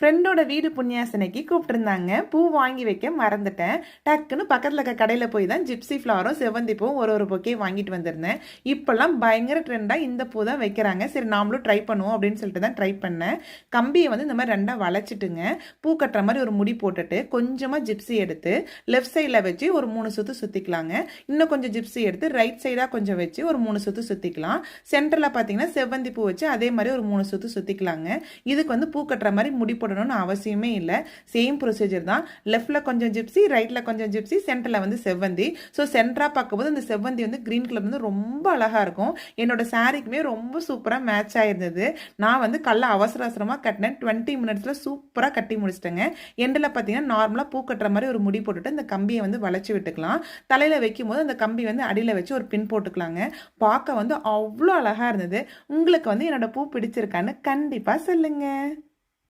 ஃப்ரெண்டோட வீடு புண்ணியாசனைக்கு கூப்பிட்டுருந்தாங்க. பூ வாங்கி வைக்க மறந்துட்டேன். டக்குன்னு பக்கத்தில் இருக்க கடையில் போய் தான் ஜிப்சி ஃப்ளவரும் செவந்தி ஒரு ஒரு பொக்கே வாங்கிட்டு வந்திருந்தேன். இப்போல்லாம் பயங்கர ட்ரெண்டாக இந்த பூ தான் வைக்கிறாங்க. சரி நாமளும் ட்ரை பண்ணுவோம் அப்படின்னு சொல்லிட்டு தான் ட்ரை பண்ணேன். கம்பியை வந்து இந்த மாதிரி ரெண்டாக வளைச்சிட்டுங்க. பூ கட்டுற மாதிரி ஒரு முடி போட்டுட்டு கொஞ்சமாக ஜிப்சி எடுத்து லெஃப்ட் சைடில் வச்சு ஒரு மூணு சுற்று சுற்றிக்கலாங்க இன்னும் கொஞ்சம் ஜிப்சி எடுத்து ரைட் சைடாக கொஞ்சம் வச்சு ஒரு மூணு சுற்று சுற்றிக்கலாம் சென்டரில் பார்த்தீங்கன்னா செவ்வந்தி பூ வச்சு அதே மாதிரி ஒரு மூணு சுற்று சுற்றிக்கலாங்க இதுக்கு வந்து பூ கட்டுற மாதிரி முடி போடணும்னு அவசியமே இல்லை. சேம் ப்ரொசீஜர் தான். லெஃப்டில் கொஞ்சம் ஜிப்சி ரைட்டில் கொஞ்சம் ஜிப்சி சென்டரில் வந்து செவ்வந்தி. ஸோ சென்டராக பார்க்கும்போது அந்த செவ்வந்தி வந்து க்ரீன் கலர் வந்து ரொம்ப அழகாக இருக்கும். என்னோட சாரீக்குமே ரொம்ப சூப்பராக மேட்ச் ஆயிருந்தது. நான் வந்து கல்ல அவசர அவசரமாக கட்டினேன். டுவெண்ட்டி மினிட்ஸில் சூப்பராக கட்டி முடிச்சிட்டேங்க. எண்டில் பார்த்தீங்கன்னா நார்மலாக பூ கட்டுற மாதிரி ஒரு முடி போட்டுட்டு அந்த கம்பியை வந்து வளைச்சி விட்டுக்கலாம். தலையில் வைக்கும்போது அந்த கம்பி வந்து அடியில் வச்சு ஒரு பின் போட்டுக்கலாங்க. பார்க்க வந்து அவ்வளோ அழகாக இருந்தது. உங்களுக்கு வந்து என்னோட பூ பிடிச்சிருக்கான்னு கண்டிப்பாக சொல்லுங்கள்